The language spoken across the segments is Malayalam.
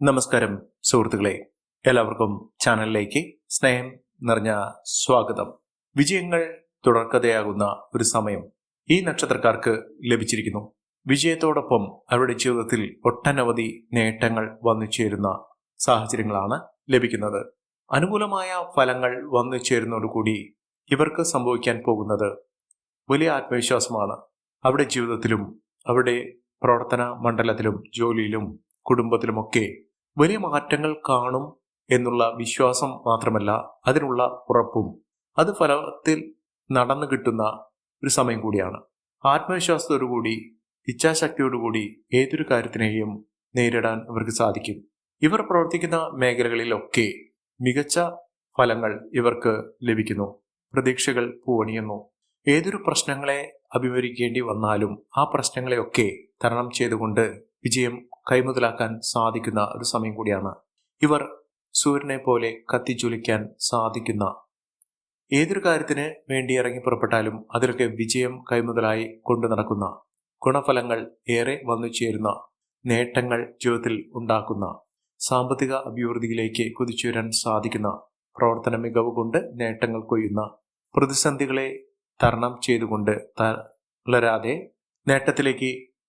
നമസ്കാരം സുഹൃത്തുക്കളെ. എല്ലാവർക്കും ചാനലിലേക്ക് സ്നേഹം നിറഞ്ഞ സ്വാഗതം. വിജയങ്ങൾ തുടർക്കഥയാകുന്ന ഒരു സമയം ഈ നക്ഷത്രക്കാർക്ക് ലഭിച്ചിരിക്കുന്നു. വിജയത്തോടൊപ്പം അവരുടെ ജീവിതത്തിൽ ഒട്ടനവധി നേട്ടങ്ങൾ വന്നു ചേരുന്ന സാഹചര്യങ്ങളാണ് ലഭിക്കുന്നത്. അനുകൂലമായ ഫലങ്ങൾ വന്നു ചേരുന്നതോടുകൂടി ഇവർക്ക് സംഭവിക്കാൻ പോകുന്നത് വലിയ ആത്മവിശ്വാസമാണ്. അവരുടെ ജീവിതത്തിലും അവരുടെ പ്രവർത്തന മണ്ഡലത്തിലും ജോലിയിലും കുടുംബത്തിലുമൊക്കെ വലിയ മാറ്റങ്ങൾ കാണും എന്നുള്ള വിശ്വാസം മാത്രമല്ല അതിനുള്ള ഉറപ്പും. അത് ഫലത്തിൽ നടന്നു കിട്ടുന്ന ഒരു സമയം കൂടിയാണ്. ആത്മവിശ്വാസത്തോടുകൂടി ഇച്ഛാശക്തിയോടുകൂടി ഏതൊരു കാര്യത്തിനെയും നേരിടാൻ ഇവർക്ക് സാധിക്കും. ഇവർ പ്രവർത്തിക്കുന്ന മേഖലകളിലൊക്കെ മികച്ച ഫലങ്ങൾ ഇവർക്ക് ലഭിക്കുന്നു. പ്രതീക്ഷകൾ പൂവണിയുന്നു. ഏതൊരു പ്രശ്നങ്ങളെ അഭിമുഖീകരിക്കേണ്ടി വന്നാലും ആ പ്രശ്നങ്ങളെയൊക്കെ തരണം ചെയ്തുകൊണ്ട് വിജയം കൈമുതലാക്കാൻ സാധിക്കുന്ന ഒരു സമയം കൂടിയാണ്. ഇവർ സൂര്യനെ പോലെ കത്തിജ്വലിക്കാൻ സാധിക്കുന്ന ഏതൊരു കാര്യത്തിന് വേണ്ടി ഇറങ്ങി പുറപ്പെട്ടാലും അതിലൊക്കെ വിജയം കൈമുതലായി കൊണ്ടു നടക്കുന്ന ഗുണഫലങ്ങൾ ഏറെ വന്നു ചേരുന്ന നേട്ടങ്ങൾ ജീവിതത്തിൽ ഉണ്ടാക്കുന്ന സാമ്പത്തിക അഭിവൃദ്ധിയിലേക്ക് കുതിച്ചുയരാൻ സാധിക്കുന്ന പ്രവർത്തന മികവ് കൊണ്ട് നേട്ടങ്ങൾ കൊയ്യുന്ന പ്രതിസന്ധികളെ തരണം ചെയ്തുകൊണ്ട് തളരാതെ നേട്ടത്തിലേക്ക്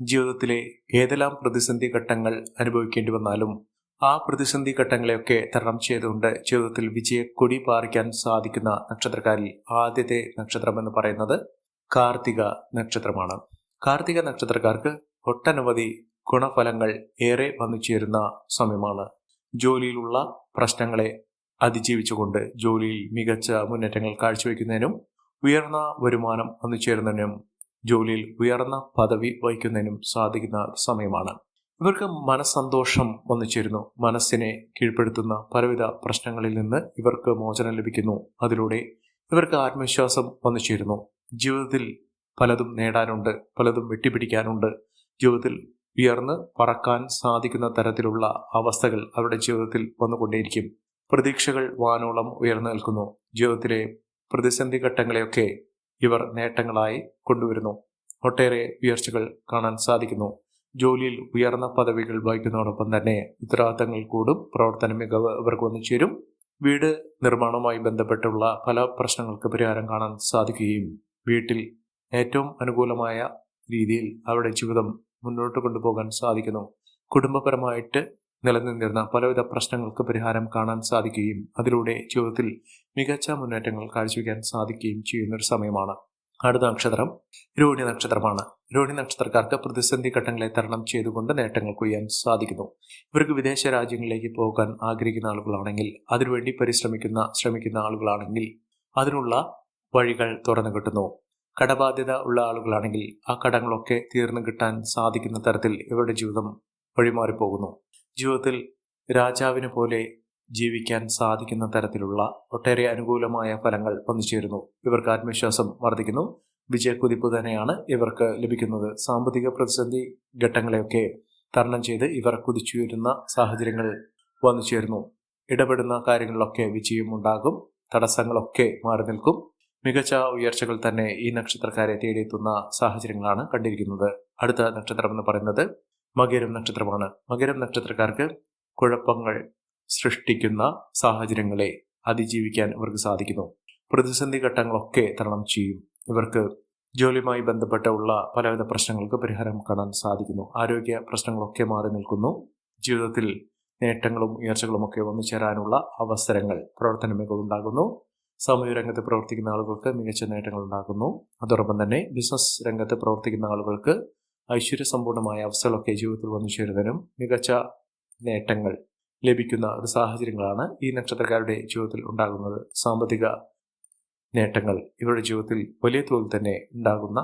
ജീവിതത്തിലെ ഏതെല്ലാം പ്രതിസന്ധി ഘട്ടങ്ങൾ അനുഭവിക്കേണ്ടി വന്നാലും ആ പ്രതിസന്ധി ഘട്ടങ്ങളെയൊക്കെ തരണം ചെയ്തുകൊണ്ട് ജീവിതത്തിൽ വിജയക്കൊടി പാറിക്കാൻ സാധിക്കുന്ന നക്ഷത്രക്കാരിൽ ആദ്യത്തെ നക്ഷത്രം എന്ന് പറയുന്നത് കാർത്തിക നക്ഷത്രമാണ്. കാർത്തിക നക്ഷത്രക്കാർക്ക് ഒട്ടനവധി ഗുണഫലങ്ങൾ ഏറെ വന്നു ചേരുന്ന സമയമാണ്. ജോലിയിലുള്ള പ്രശ്നങ്ങളെ അതിജീവിച്ചുകൊണ്ട് ജോലിയിൽ മികച്ച മുന്നേറ്റങ്ങൾ കാഴ്ചവെക്കുന്നതിനും ഉയർന്ന വരുമാനം വന്നു ചേരുന്നതിനും ജോലിയിൽ ഉയർന്ന പദവി വഹിക്കുന്നതിനും സാധിക്കുന്ന സമയമാണ്. ഇവർക്ക് മനസ്സന്തോഷം വന്നു ചേരുന്നു മനസ്സിനെ കീഴ്പ്പെടുത്തുന്ന പലവിധ പ്രശ്നങ്ങളിൽ നിന്ന് ഇവർക്ക് മോചനം ലഭിക്കുന്നു. അതിലൂടെ ഇവർക്ക് ആത്മവിശ്വാസം വന്നു ചേരുന്നു ജീവിതത്തിൽ പലതും നേടാനുണ്ട് പലതും വെട്ടിപ്പിടിക്കാനുണ്ട്. ജീവിതത്തിൽ ഉയർന്ന് പറക്കാൻ സാധിക്കുന്ന തരത്തിലുള്ള അവസ്ഥകൾ അവരുടെ ജീവിതത്തിൽ വന്നുകൊണ്ടേയിരിക്കും. പ്രതീക്ഷകൾ വാനോളം ഉയർന്നു നിൽക്കുന്നു. ജീവിതത്തിലെ പ്രതിസന്ധി ഘട്ടങ്ങളെയൊക്കെ ഇവർ നേട്ടങ്ങളായി കൊണ്ടുവരുന്നു. ഒട്ടേറെ ഉയർച്ചകൾ കാണാൻ സാധിക്കുന്നു. ജോലിയിൽ ഉയർന്ന പദവികൾ വഹിക്കുന്നതോടൊപ്പം തന്നെ ഉത്തരവാദിത്തങ്ങൾ കൂടും. പ്രവർത്തന മികവ് ഇവർക്ക് വന്നു ചേരും വീട് നിർമ്മാണവുമായി ബന്ധപ്പെട്ടുള്ള പല പ്രശ്നങ്ങൾക്ക് പരിഹാരം കാണാൻ സാധിക്കുകയും വീട്ടിൽ ഏറ്റവും അനുകൂലമായ രീതിയിൽ അവരുടെ ജീവിതം മുന്നോട്ട് കൊണ്ടുപോകാൻ സാധിക്കുന്നു. കുടുംബപരമായിട്ട് നിലനിന്നിരുന്ന പലവിധ പ്രശ്നങ്ങൾക്ക് പരിഹാരം കാണാൻ സാധിക്കുകയും അതിലൂടെ ജീവിതത്തിൽ മികച്ച മുന്നേറ്റങ്ങൾ കാഴ്ചവെക്കാൻ സാധിക്കുകയും ചെയ്യുന്ന ഒരു സമയമാണ്. അടുത്ത നക്ഷത്രം രോഹിണി നക്ഷത്രമാണ്. രോഹിണി നക്ഷത്രക്കാർക്ക് പ്രതിസന്ധി ഘട്ടങ്ങളെ തരണം ചെയ്തുകൊണ്ട് നേട്ടങ്ങൾ കൊയ്യാൻ സാധിക്കുന്നു. ഇവർക്ക് വിദേശ രാജ്യങ്ങളിലേക്ക് പോകാൻ ആഗ്രഹിക്കുന്ന ആളുകളാണെങ്കിൽ അതിനുവേണ്ടി പരിശ്രമിക്കുന്ന ശ്രമിക്കുന്ന ആളുകളാണെങ്കിൽ അതിനുള്ള വഴികൾ തുറന്നു കിട്ടുന്നു. കടബാധ്യത ഉള്ള ആളുകളാണെങ്കിൽ ആ കടങ്ങളൊക്കെ തീർന്നു കിട്ടാൻ സാധിക്കുന്ന തരത്തിൽ ഇവരുടെ ജീവിതം വഴിമാറിപ്പോകുന്നു. ജീവിതത്തിൽ രാജാവിനെ പോലെ ജീവിക്കാൻ സാധിക്കുന്ന തരത്തിലുള്ള ഒട്ടേറെ അനുകൂലമായ ഫലങ്ങൾ വന്നിച്ചേരുന്നു. ഇവർക്ക് ആത്മവിശ്വാസം വർദ്ധിക്കുന്നു. വിജയക്കുതിപ്പ് തന്നെയാണ് ഇവർക്ക് ലഭിക്കുന്നത്. സാമ്പത്തിക പ്രതിസന്ധി ഘട്ടങ്ങളെയൊക്കെ തരണം ചെയ്ത് ഇവർ കുതിച്ചുയരുന്ന സാഹചര്യങ്ങൾ വന്നു ചേരുന്നു ഇടപെടുന്ന കാര്യങ്ങളിലൊക്കെ വിജയം ഉണ്ടാകും. തടസ്സങ്ങളൊക്കെ മാറി നിൽക്കും. മികച്ച ഉയർച്ചകൾ തന്നെ ഈ നക്ഷത്രക്കാരെ തേടിയെത്തുന്ന സാഹചര്യങ്ങളാണ് കണ്ടിരിക്കുന്നത്. അടുത്ത നക്ഷത്രം എന്ന് പറയുന്നത് മകരം നക്ഷത്രമാണ്. മകരം നക്ഷത്രക്കാർക്ക് കുഴപ്പങ്ങൾ സൃഷ്ടിക്കുന്ന സാഹചര്യങ്ങളെ അതിജീവിക്കാൻ ഇവർക്ക് സാധിക്കുന്നു. പ്രതിസന്ധി ഘട്ടങ്ങളൊക്കെ തരണം ചെയ്യും. ഇവർക്ക് ജോലിയുമായി ബന്ധപ്പെട്ട ഉള്ള പലവിധ പ്രശ്നങ്ങൾക്ക് പരിഹാരം കാണാൻ സാധിക്കുന്നു. ആരോഗ്യ പ്രശ്നങ്ങളൊക്കെ മാറി നിൽക്കുന്നു. ജീവിതത്തിൽ നേട്ടങ്ങളും ഉയർച്ചകളും ഒക്കെ വന്നു ചേരാനുള്ള അവസരങ്ങൾ പ്രവർത്തന മികവുണ്ടാകുന്നു സാമൂഹ്യ രംഗത്ത് പ്രവർത്തിക്കുന്ന ആളുകൾക്ക് മികച്ച നേട്ടങ്ങൾ ഉണ്ടാകുന്നു. അതോടൊപ്പം തന്നെ ബിസിനസ് രംഗത്ത് പ്രവർത്തിക്കുന്ന ആളുകൾക്ക് ഐശ്വര്യസമ്പൂർണമായ അവസ്ഥകളൊക്കെ ജീവിതത്തിൽ വന്നു ചേരുന്നതിനും മികച്ച നേട്ടങ്ങൾ ലഭിക്കുന്ന ഒരു സാഹചര്യങ്ങളാണ് ഈ നക്ഷത്രക്കാരുടെ ജീവിതത്തിൽ ഉണ്ടാകുന്നത്. സാമ്പത്തിക നേട്ടങ്ങൾ ഇവരുടെ ജീവിതത്തിൽ വലിയ തോതിൽ തന്നെ ഉണ്ടാകുന്ന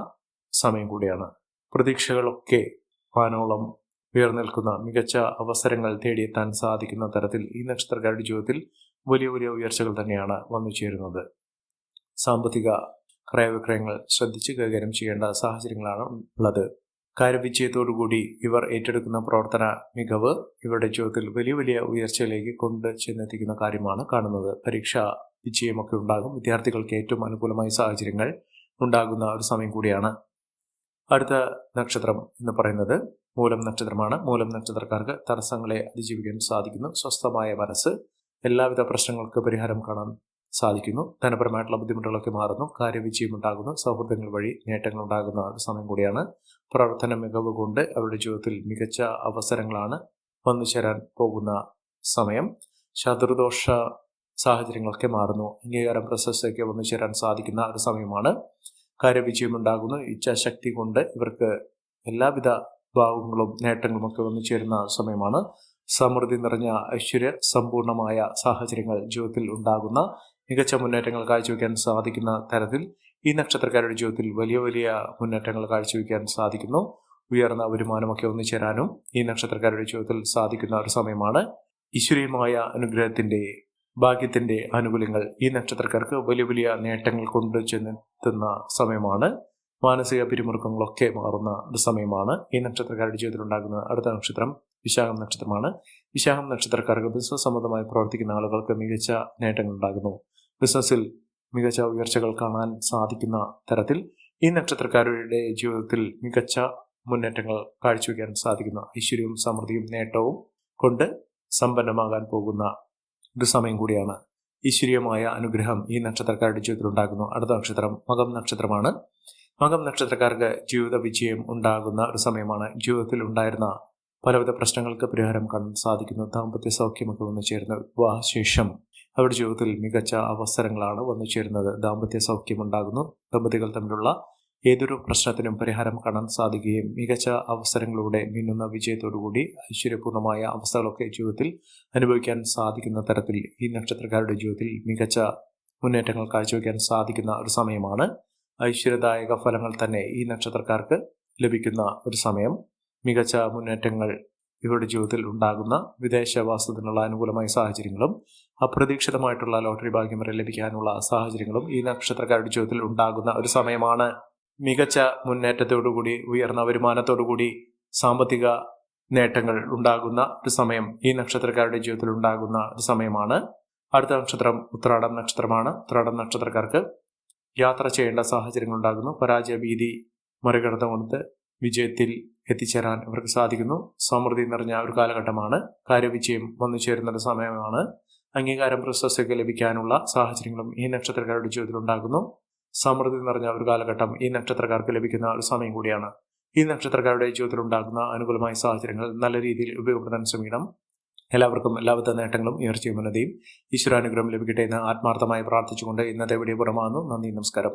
സമയം കൂടിയാണ്. പ്രതീക്ഷകളൊക്കെ വാനോളം ഉയർന്നിൽക്കുന്ന മികച്ച അവസരങ്ങൾ തേടിയെത്താൻ സാധിക്കുന്ന തരത്തിൽ ഈ നക്ഷത്രക്കാരുടെ ജീവിതത്തിൽ വലിയ വലിയ ഉയർച്ചകൾ തന്നെയാണ് വന്നു ചേരുന്നത്. സാമ്പത്തിക ക്രയവിക്രയങ്ങൾ ശ്രദ്ധിച്ച് കൈകാര്യം ചെയ്യേണ്ട സാഹചര്യങ്ങളാണ് ഉള്ളത്. കാര്യവിജയത്തോടുകൂടി ഇവർ ഏറ്റെടുക്കുന്ന പ്രവർത്തന മികവ് ഇവരുടെ ജീവിതത്തിൽ വലിയ വലിയ ഉയർച്ചയിലേക്ക് കൊണ്ട് ചെന്നെത്തിക്കുന്ന കാര്യമാണ് കാണുന്നത്. പരീക്ഷ വിജയമൊക്കെ ഉണ്ടാകും. വിദ്യാർത്ഥികൾക്ക് ഏറ്റവും അനുകൂലമായ സാഹചര്യങ്ങൾ ഉണ്ടാകുന്ന ഒരു സമയം കൂടിയാണ് അടുത്ത നക്ഷത്രം എന്ന് പറയുന്നത്. മൂലം നക്ഷത്രമാണ്. മൂലം നക്ഷത്രക്കാർക്ക് തടസ്സങ്ങളെ അതിജീവിക്കാൻ സാധിക്കുന്നു. സ്വസ്ഥമായ മനസ്സ് എല്ലാവിധ പ്രശ്നങ്ങൾക്ക് പരിഹാരം കാണാൻ സാധിക്കുന്നു. ധനപരമായിട്ടുള്ള ബുദ്ധിമുട്ടുകളൊക്കെ മാറുന്നു. കാര്യവിജയം ഉണ്ടാകുന്നു. സൗഹൃദങ്ങൾ വഴി നേട്ടങ്ങൾ ഉണ്ടാകുന്ന ഒരു സമയം കൂടിയാണ് പ്രവർത്തന മികവ് കൊണ്ട് അവരുടെ ജീവിതത്തിൽ മികച്ച അവസരങ്ങളാണ് വന്നു ചേരാൻ പോകുന്ന സമയം. ശത്രുദോഷ സാഹചര്യങ്ങളൊക്കെ മാറുന്നു. അംഗീകാരം പ്രശസ്തിയൊക്കെ വന്നു ചേരാൻ സാധിക്കുന്ന ഒരു സമയമാണ്. കാര്യവിജയമുണ്ടാകുന്നു. ഇച്ഛാശക്തി കൊണ്ട് ഇവർക്ക് എല്ലാവിധ ഭാവങ്ങളും നേട്ടങ്ങളും ഒക്കെ വന്നു ചേരുന്ന സമയമാണ്. സമൃദ്ധി നിറഞ്ഞ ഐശ്വര്യ സമ്പൂർണമായ സാഹചര്യങ്ങൾ ജീവിതത്തിൽ ഉണ്ടാകുന്ന മികച്ച മുന്നേറ്റങ്ങൾ കാഴ്ചവെക്കാൻ സാധിക്കുന്ന തരത്തിൽ ഈ നക്ഷത്രക്കാരുടെ ജീവിതത്തിൽ വലിയ വലിയ മുന്നേറ്റങ്ങൾ കാഴ്ചവെക്കാൻ സാധിക്കുന്നു. ഉയർന്ന വരുമാനമൊക്കെ ഒന്നു ചേരാനും ഈ നക്ഷത്രക്കാരുടെ ജീവിതത്തിൽ സാധിക്കുന്ന ഒരു സമയമാണ്. ഈശ്വരീയമായ അനുഗ്രഹത്തിന്റെ ഭാഗ്യത്തിന്റെ ആനുകൂല്യങ്ങൾ ഈ നക്ഷത്രക്കാർക്ക് വലിയ വലിയ നേട്ടങ്ങൾ കൊണ്ടു ചെന്നെത്തുന്ന സമയമാണ്. മാനസിക പിരിമുറുക്കങ്ങളൊക്കെ മാറുന്ന ഒരു സമയമാണ്. ഈ നക്ഷത്രക്കാരുടെ ജീവിതത്തിൽ ഉണ്ടാകുന്ന അടുത്ത നക്ഷത്രം വിശാഖം നക്ഷത്രമാണ്. വിശാഖം നക്ഷത്രക്കാർക്ക് ബിസിനസ് സംബന്ധമായി പ്രവർത്തിക്കുന്ന ആളുകൾക്ക് മികച്ച നേട്ടങ്ങൾ ഉണ്ടാകുന്നു. ബിസിനസ്സിൽ മികച്ച ഉയർച്ചകൾ കാണാൻ സാധിക്കുന്ന തരത്തിൽ ഈ നക്ഷത്രക്കാരുടെ ജീവിതത്തിൽ മികച്ച മുന്നേറ്റങ്ങൾ കാഴ്ചവെക്കാൻ സാധിക്കുന്ന ഐശ്വര്യവും സമൃദ്ധിയും നേട്ടവും കൊണ്ട് സമ്പന്നമാകാൻ പോകുന്ന ഒരു സമയം കൂടിയാണ് ഈശ്വരീയമായ അനുഗ്രഹം ഈ നക്ഷത്രക്കാരുടെ ജീവിതത്തിൽ ഉണ്ടാകുന്നു. അടുത്ത നക്ഷത്രം മകം നക്ഷത്രമാണ്. മകം നക്ഷത്രക്കാർക്ക് ജീവിത വിജയം ഉണ്ടാകുന്ന ഒരു സമയമാണ്. ജീവിതത്തിൽ ഉണ്ടായിരുന്ന പലവിധ പ്രശ്നങ്ങൾക്ക് പരിഹാരം കാണാൻ സാധിക്കുന്നു. ദാമ്പത്യ സൗഖ്യമൊക്കെ വന്നു ചേരുന്ന വിവാഹശേഷം അവരുടെ ജീവിതത്തിൽ മികച്ച അവസരങ്ങളാണ് വന്നു ചേരുന്നത്. ദാമ്പത്യ സൗഖ്യം ഉണ്ടാകുന്നു. ദമ്പതികൾ തമ്മിലുള്ള ഏതൊരു പ്രശ്നത്തിനും പരിഹാരം കാണാൻ സാധിക്കുകയും മികച്ച അവസരങ്ങളിലൂടെ മിന്നുന്ന വിജയത്തോടുകൂടി ഐശ്വര്യപൂർണമായ അവസ്ഥകളൊക്കെ ജീവിതത്തിൽ അനുഭവിക്കാൻ സാധിക്കുന്ന തരത്തിൽ ഈ നക്ഷത്രക്കാരുടെ ജീവിതത്തിൽ മികച്ച മുന്നേറ്റങ്ങൾ കാഴ്ചവെക്കാൻ സാധിക്കുന്ന ഒരു സമയമാണ്. ഐശ്വര്യദായക ഫലങ്ങൾ തന്നെ ഈ നക്ഷത്രക്കാർക്ക് ലഭിക്കുന്ന ഒരു സമയം. മികച്ച മുന്നേറ്റങ്ങൾ ഇവരുടെ ജീവിതത്തിൽ ഉണ്ടാകുന്ന വിദേശവാസത്തിനുള്ള അനുകൂലമായ സാഹചര്യങ്ങളും അപ്രതീക്ഷിതമായിട്ടുള്ള ലോട്ടറി ഭാഗ്യം വരെ ലഭിക്കാനുള്ള സാഹചര്യങ്ങളും ഈ നക്ഷത്രക്കാരുടെ ജീവിതത്തിൽ ഉണ്ടാകുന്ന ഒരു സമയമാണ്. മികച്ച മുന്നേറ്റത്തോടുകൂടി ഉയർന്ന വരുമാനത്തോടുകൂടി സാമ്പത്തിക നേട്ടങ്ങൾ ഉണ്ടാകുന്ന ഒരു സമയം ഈ നക്ഷത്രക്കാരുടെ ജീവിതത്തിൽ ഉണ്ടാകുന്ന ഒരു സമയമാണ്. അടുത്ത നക്ഷത്രം ഉത്രാടം നക്ഷത്രമാണ്. ഉത്രാടം നക്ഷത്രക്കാർക്ക് യാത്ര ചെയ്യേണ്ട സാഹചര്യങ്ങൾ ഉണ്ടാകുന്നു. പരാജയ ഭീതി മറികടന്നുകൊണ്ട് വിജയത്തിൽ എത്തിച്ചേരാൻ ഇവർക്ക് സാധിക്കുന്നു. സമൃദ്ധി നിറഞ്ഞ ഒരു കാലഘട്ടമാണ്. കാര്യവിജയം വന്നു ചേരുന്ന സമയമാണ്. അംഗീകാരം പ്രശസ്തിയൊക്കെ ലഭിക്കാനുള്ള സാഹചര്യങ്ങളും ഈ നക്ഷത്രക്കാരുടെ ജീവിതത്തിൽ ഉണ്ടാകുന്നു. സമൃദ്ധി നിറഞ്ഞ ഒരു കാലഘട്ടം ഈ നക്ഷത്രക്കാർക്ക് ലഭിക്കുന്ന ഒരു സമയം കൂടിയാണ്. ഈ നക്ഷത്രക്കാരുടെ ജീവിതത്തിൽ ഉണ്ടാകുന്ന അനുകൂലമായ സാഹചര്യങ്ങൾ നല്ല രീതിയിൽ ഉപയോഗപ്പെടുത്താൻ ശ്രമിക്കണം. എല്ലാവർക്കും എല്ലാവിധ നേട്ടങ്ങളും ഉയർച്ചയും ഉന്നതിയും ഈശ്വരാനുഗ്രഹം ലഭിക്കട്ടെ എന്ന് ആത്മാർത്ഥമായി പ്രാർത്ഥിച്ചുകൊണ്ട് ഇന്നത്തെ വീഡിയോ പുറമാകുന്നു നന്ദി നമസ്കാരം.